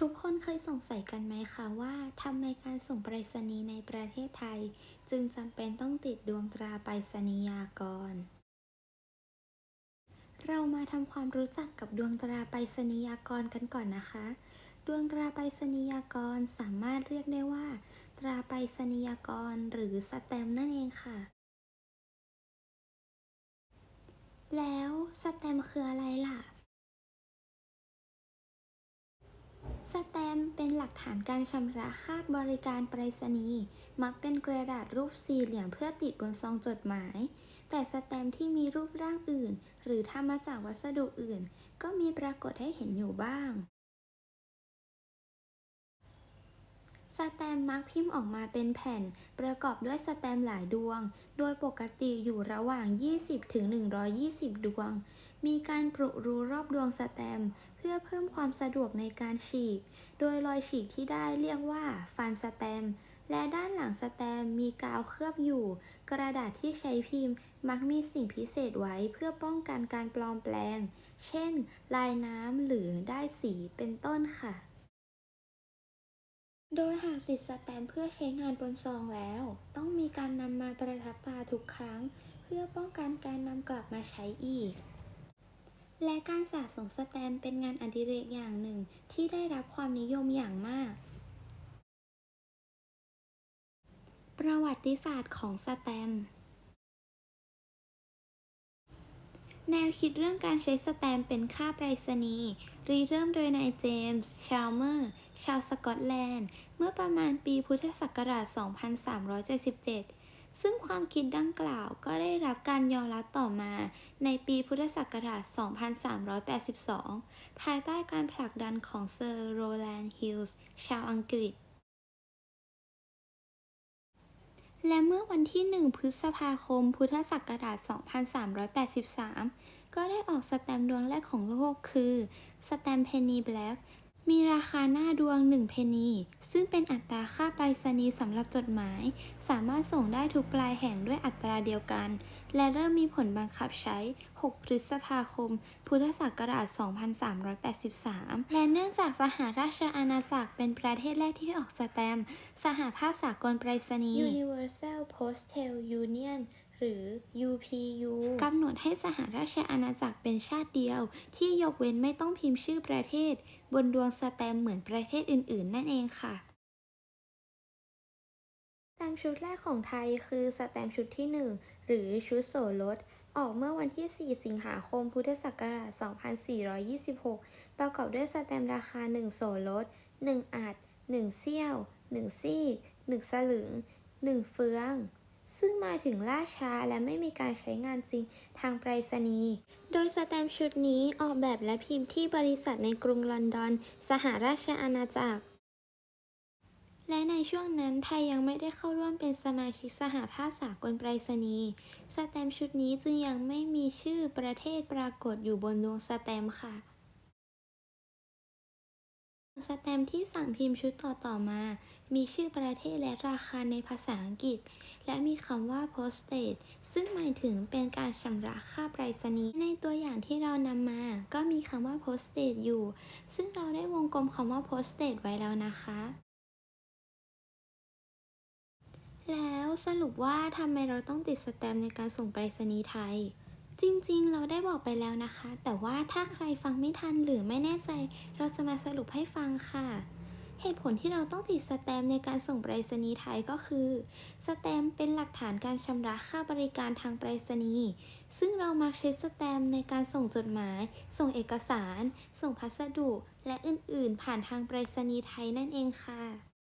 ทุกคนเคยสงสัยกันไหมคะว่าทำไมการส่งไปรษณีย์ในประเทศไทย จึงจำเป็นต้องติดดวงตราไปรษณียากร เรามาทำความรู้จักกับดวงตราไปรษณียากรกันก่อนนะคะ ดวงตราไปรษณียากรสามารถเรียกได้ว่า ตราไปรษณียากร หรือสแตมป์นั่นเองค่ะ แล้วสแตมป์คืออะไรล่ะ สแตมป์เป็นหลักฐานการชำระค่าบริการไปรษณีย์มักเป็นกระดาษรูปสี่เหลี่ยมเพื่อติดบนซองจดหมาย แต่สแตมป์ที่มีรูปร่างอื่น หรือทำมาจากวัสดุอื่น ก็มีปรากฏให้เห็นอยู่บ้าง สแตมป์มักพิมพ์ออกมาเป็นแผ่น ประกอบด้วยสแตมป์หลายดวง โดยปกติอยู่ระหว่าง 20ถึง120 ดวง มีการปรุรูรอบดวงสแตม เพื่อเพิ่มความสะดวกในการฉีก โดยรอยฉีกที่ได้เรียกว่าฟันสแตม และด้านหลังสแตมมีกาวเคลือบอยู่ กระดาษที่ใช้พิมพ์ มักมีสิ่งพิเศษไว้เพื่อป้องกันการปลอมแปลง เช่น ลายน้ำหรือได้สีเป็นต้นค่ะ โดยหากติดสแตมเพื่อใช้งานบนซองแล้ว ต้องมีการนำมาประทับตราทุกครั้ง เพื่อป้องกันการนำกลับมาใช้อีก และการสะสมสแตมป์เป็นงานอดิเรกอย่างหนึ่ง ที่ได้รับความนิยมอย่างมาก ประวัติศาสตร์ของสแตมป์แนวคิดเรื่องการใช้สแตมเป็นค่าไปรษณีย์ริเริ่มโดยนายเจมส์ ชาลเมอร์ ชาวสกอตแลนด์ เมื่อประมาณปีพุทธศักราช 2377 ซึ่งความคิดดังกล่าวก็ได้รับการยอมรับต่อมาในปีพุทธศักราช 2382 ภายใต้การผลักดันของเซอร์โรแลนด์ฮิลส์ชาวอังกฤษ และเมื่อวันที่ 1 พฤษภาคม พุทธศักราช 2383 ก็ได้ออกสแตมป์ดวงแรกของโลกคือ สแตมป์เพนนีแบล็ก มีราคาหน้าดวง 1 เพนนี ซึ่งเป็นอัตราค่าไปรษณีย์สำหรับจดหมาย สามารถส่งได้ทุกปลายแห่งด้วยอัตราเดียวกัน และเริ่มมีผลบังคับใช้ 6 พฤษภาคม พุทธศักราช 2383 และเนื่องจากสหราชอาณาจักรเป็นประเทศแรกที่ออกสแตมป์สหภาพสากลไปรษณีย์ Universal Postal Union หรือ UPU กำหนดให้สหราชอาณาจักรเป็นชาติเดียว ที่ยกเว้นไม่ต้องพิมพ์ชื่อประเทศ บนดวงสแตมป์เหมือนประเทศอื่น ๆ นั่นเองค่ะสแตมป์ชุดแรกของไทยคือสแตมป์ชุดที่ 1 หรือชุดโสรส ออกเมื่อวันที่ 4 สิงหาคม พุทธศักราช 2426 ประกอบด้วยสแตมราคา 1 โสรส1อัด 1เสี้ยว 1 ซีก1สลึง 1 เฟือง ซึ่งมาถึงล่าช้าและไม่มีการใช้งานจริงทางไปรษณีย์ โดยสแตมชุดนี้ออกแบบและพิมพ์ที่บริษัทในกรุงลอนดอน สหราชอาณาจักร และในช่วงนั้นไทยยังไม่ได้เข้าร่วมเป็นสมาชิกสหภาพสากลไปรษณีย์สแตมชุดนี้จึงยังไม่มีชื่อประเทศปรากฏอยู่บนดวงสแตมค่ะสแตมที่สั่งพิมพ์ชุดต่อๆมา มีชื่อประเทศและราคาในภาษาอังกฤษ และมีคำว่า postage ซึ่งหมายถึงเป็นการชำระค่าไปรษณีย์ ในตัวอย่างที่เรานำมา ก็มีคำว่า postage อยู่ ซึ่งเราได้วงกลมคำว่า postage ไว้แล้วนะคะ แล้วสรุปว่าทำไมเราต้องติดสแตมป์ในการส่งไปรษณีย์ไทย จริงๆ เราได้บอกไปแล้วนะคะ แต่ว่าถ้าใครฟังไม่ทันหรือไม่แน่ใจ เราจะมาสรุปให้ฟังค่ะเหตุผลที่เราต้องติดสแตมในการส่งไปรษณีย์ไทยก็คือ สแตมเป็นหลักฐานการชำระค่าบริการทางไปรษณีย์ซึ่งเรามักใช้สแตมในการส่งจดหมาย ส่งเอกสาร ส่งพัสดุ และอื่นๆ ผ่านทางไปรษณีย์ไทยนั่นเองค่ะ